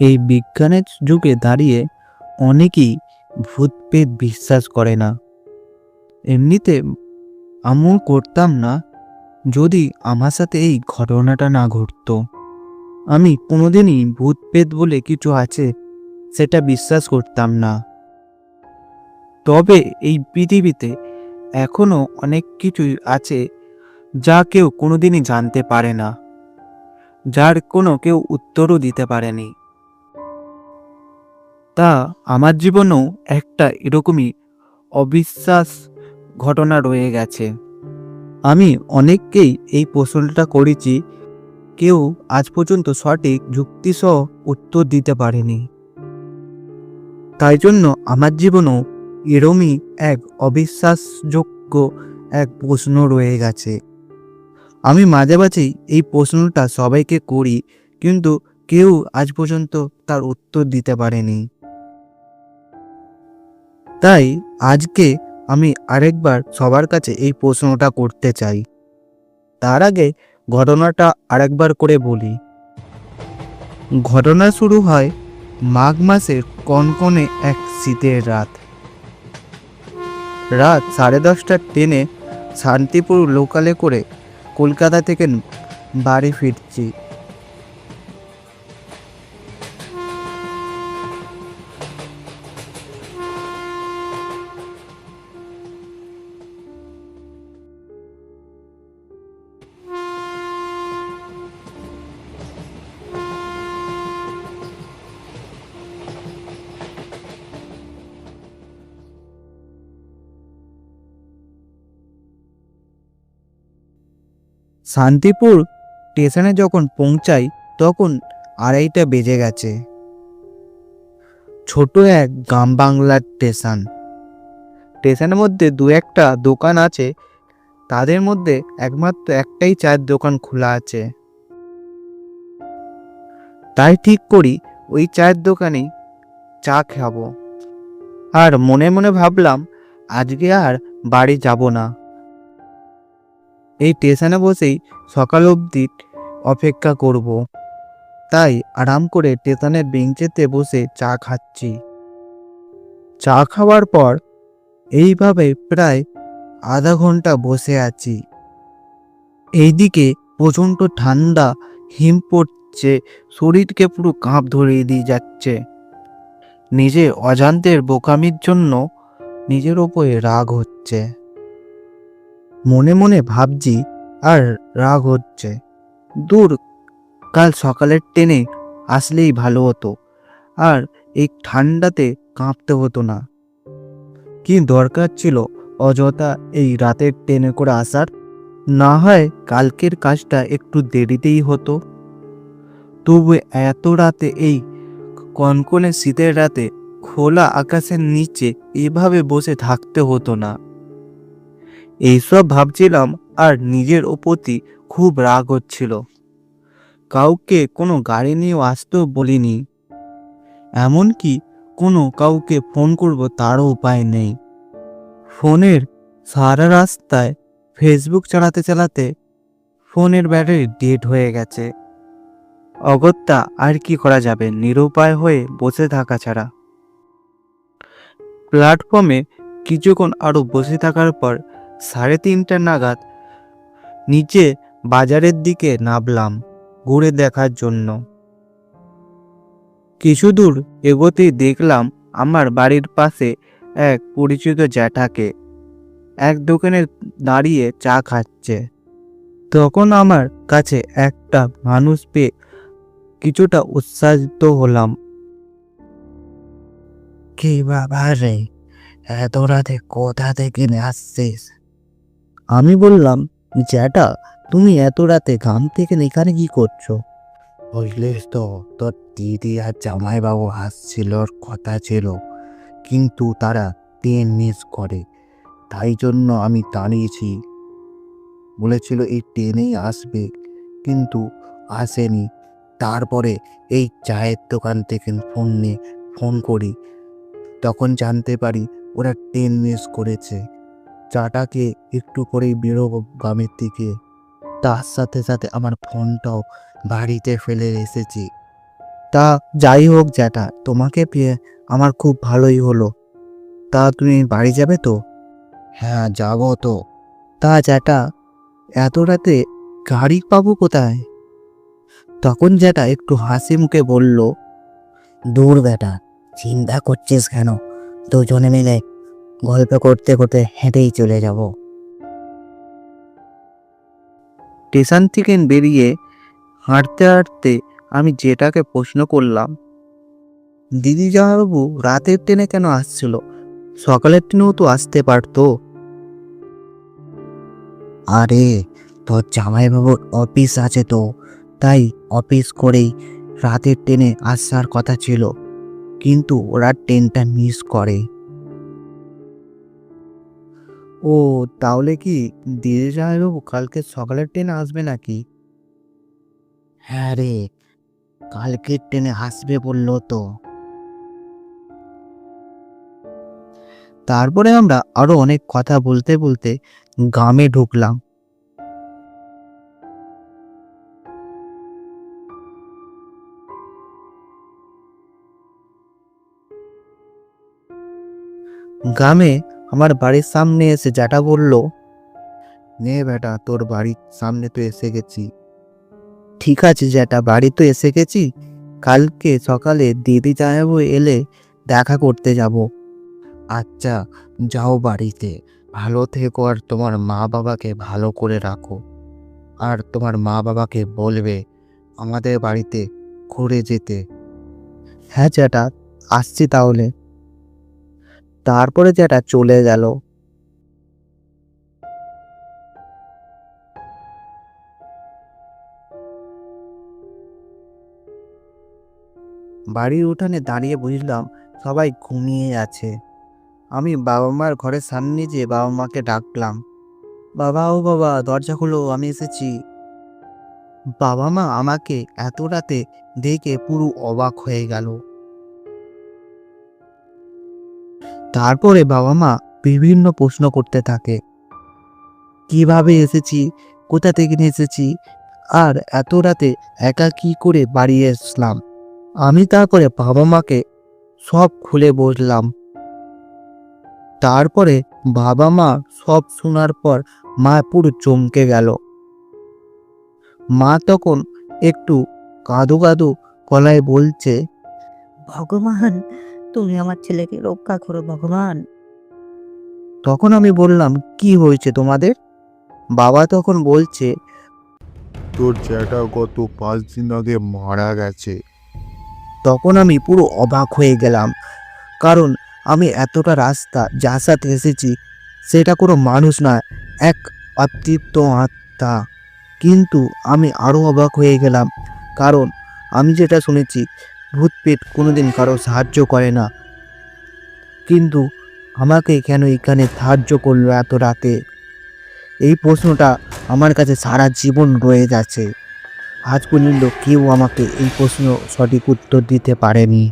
এই বিজ্ঞানের যুগে দাঁড়িয়ে অনেকেই ভূত পেত বিশ্বাস করে না। এমনিতে আমিও করতাম না যদি আমার সাথে এই ঘটনাটা না ঘটতো। আমি কোনোদিনই ভূত পেত বলে কিছু আছে সেটা বিশ্বাস করতাম না। তবে এই পৃথিবীতে এখনও অনেক কিছুই আছে যা কেউ কোনোদিনই জানতে পারে না, যার কোনো কেউ উত্তরও দিতে পারেনি। তা আমার জীবনেও একটা এরকমই অবিশ্বাস ঘটনা রয়ে গেছে। আমি অনেককেই এই প্রশ্নটা করেছি, কেউ আজ পর্যন্ত সঠিক যুক্তিসহ উত্তর দিতে পারেনি। তাই জন্য আমার জীবনেও এরমই এক অবিশ্বাসযোগ্য এক প্রশ্ন রয়ে গেছে। আমি মাঝে মাঝেই এই প্রশ্নটা সবাইকে করি, কিন্তু কেউ আজ পর্যন্ত তার উত্তর দিতে পারেনি। তাই আজকে আমি আরেকবার সবার কাছে এই প্রশ্নটা করতে চাই। তার আগে ঘটনাটা আরেকবার করে বলি। ঘটনা শুরু হয় মাঘ মাসের কনকনে এক শীতের রাত। রাত সাড়ে দশটার ট্রেনে শান্তিপুর লোকালে করে কলকাতা থেকে বাড়ি ফিরছি। শান্তিপুর স্টেশনে যখন পৌঁছাই, তখন আড়াইটা বেজে গেছে। ছোট এক গ্রাম বাংলার স্টেশন। স্টেশনের মধ্যে দু একটা দোকান আছে। তাদের মধ্যে একমাত্র একটাই চায়ের দোকান খোলা আছে। তাই ঠিক করি ওই চায়ের দোকানে চা খাব। আর মনে মনে ভাবলাম, আজকে আর বাড়ি যাব না। এই স্টেশনে বসেই সকাল অবধি অপেক্ষা করব। তাই আরাম করে স্টেশনের বেঞ্চেতে বসে চা খাচ্ছি। চা খাওয়ার পর এইভাবে প্রায় আধা ঘণ্টা বসে আছি। এইদিকে প্রচণ্ড ঠান্ডা, হিম পড়ছে, শরীরকে পুরো কাঁপ ধরিয়ে দিয়ে যাচ্ছে। নিজে অজান্তের বোকামির জন্য নিজের ওপরে রাগ হচ্ছে। মনে মনে ভাবছি আর রাগ হচ্ছে। দূর, কাল সকালের ট্রেনে আসলেই ভালো হতো, আর এই ঠান্ডাতে কাঁপতে হতো না। কি দরকার ছিল অযথা এই রাতের ট্রেনে করে আসার? না হয় কালকের কাজটা একটু দেরিতেই হতো। তবু এত রাতে এই কনকনে শীতের রাতে খোলা আকাশের নিচে এভাবে বসে থাকতে হতো না। এইসব ভাবছিলাম আর নিজের প্রতি খুব রাগ হচ্ছিল। কাউকে কোনো গাড়ি নিয়েও আসতেও বলিনি। এমনকি কোনো কাউকে ফোন করব তারও উপায় নেই। ফোনের সারা রাস্তায় ফেসবুক চালাতে চালাতে ফোনের ব্যাটারি ডেড হয়ে গেছে। অগত্যা আর কি করা যাবে নিরুপায় হয়ে বসে থাকা ছাড়া। প্ল্যাটফর্মে কিছুক্ষণ আরও বসে থাকার পর সাড়ে তিনটা নাগাদ নিচে বাজারের দিকে নামলাম ঘুরে দেখার জন্য। কিছু দূর এগোতেই দেখলাম আমার বাড়ির পাশে এক পরিচিত জ্যাঠাকে এক দোকানে দাঁড়িয়ে চা খাচ্ছে। তখন আমার কাছে একটা মানুষ পেয়ে কিছুটা উৎসাহিত হলাম। কি বাবা রে? এত রাতে কোথা থেকে আসছিস? আমি বললাম, জ্যাঠা, তুমি এত রাতে গ্রাম থেকে এখানে কি করছ? বুঝলিস তো, তোর দিদি আর জামাইবাবু আসছিল কথা ছিল। কিন্তু তারা ট্রেন মিস করে, তাই জন্য আমি দাঁড়িয়েছি। বলেছিল এই ট্রেনেই আসবে, কিন্তু আসেনি। তারপরে এই চায়ের দোকান থেকে ফোন নিয়ে ফোন করি। তখন জানতে পারি ওরা ট্রেন মিস করেছে। চাটাকে একটু করেই বেরোবো গ্রামের দিকে। তার সাথে সাথে আমার ফোনটাও বাড়িতে ফেলে এসেছি তা যাই হোক জ্যাঠা, তোমাকে পেয়ে আমার খুব ভালোই হলো। তা তুমি বাড়ি যাবে তো? হ্যাঁ যাব তো। তা জ্যাঠা, এত রাতে গাড়ি পাবো কোথায়? তখন জ্যাঠা একটু হাসি মুখে বলল, দূর বেটা চিন্তা করছিস কেন? দুজনে মিলে গল্প করতে করতে হেঁটেই চলে যাব। স্টেশন থেকে বেরিয়ে হাঁটতে হাঁটতে আমি যেটাকে প্রশ্ন করলাম দিদি জামাইবাবু রাতের ট্রেনে কেন আসছিল? সকালের ট্রেনেও তো আসতে পারতো। আরে তোর জামাইবাবুর অফিস আছে তো তাই অফিস করেই রাতের ট্রেনে আসার কথা ছিল। কিন্তু ওরা ট্রেনটা মিস করে। ও তাহলে কি দিদি জামাইবাবু কালকে সকালের ট্রেনে আসবে নাকি? হ্যাঁ রে কালকের ট্রেনে আসবে বলল তো। তারপরে আমরা আরও অনেক কথা বলতে বলতে গ্রামে ঢুকলাম। গ্রামে আমার বাড়ির সামনে এসে জ্যাঠা বলল, নে বেটা, তোর বাড়ির সামনে তো এসে গেছি। ঠিক আছে জ্যাঠা বাড়ি তো এসে গেছি। কালকে সকালে দিদি জানাব এলে দেখা করতে যাব। আচ্ছা যাও বাড়িতে। ভালো থেকো আর তোমার মা বাবাকে ভালো করে রাখো। আর তোমার মা বাবাকে বলবে আমাদের বাড়িতে ঘুরে যেতে। হ্যাঁ জ্যাঠা, আসছি তাহলে। তারপরে জ্যাঠা চলে গেল। বাড়ির উঠানে দাঁড়িয়ে বুঝলাম সবাই ঘুমিয়ে আছে। আমি বাবা মার ঘরের সামনে যেয়ে বাবা মাকে ডাকলাম। বাবা ও বাবা, দরজা খুলো, আমি এসেছি। বাবা মা আমাকে এত রাতে দেখে পুরো অবাক হয়ে গেল। তারপরে বাবা মা বিভিন্ন প্রশ্ন করতে থাকে। কীভাবে এসেছি? কোথা থেকে এসেছি? আর এত রাতে একা কি করে বাড়ি এসলাম আমি তারপরে বাবা মাকে সব খুলে বসলাম তারপরে বাবা মা সব শোনার পর মা পুরো চমকে গেল। মা তখন একটু কাঁদো কাঁদো গলায় বলছে ভগবান তুমি আমার ছেলেকে রক্ষা করো ভগবান। তখন আমি বললাম কি হয়েছে তোমাদের? বাবা তখন বলছে তোর জ্যাঠা গত পাঁচ দিন আগে মারা গেছে। তখন আমি পুরো অবাক হয়ে গেলাম কারণ আমি এতটা রাস্তা যার সাথে এসেছি সেটা কোনো মানুষ না এক অতৃপ্ত আত্মা। কিন্তু আমি আরও অবাক হয়ে গেলাম কারণ আমি যেটা শুনেছি ভূতপেট কোনোদিন কারও সাহায্য করে না। কিন্তু আমাকে কেন এখানে সাহায্য করল এত রাতে? এই প্রশ্নটা আমার কাছে সারা জীবন রয়ে যাচ্ছে আজ পর্যন্ত কেউ আমাকে এই প্রশ্ন সঠিক উত্তর দিতে পারেনি।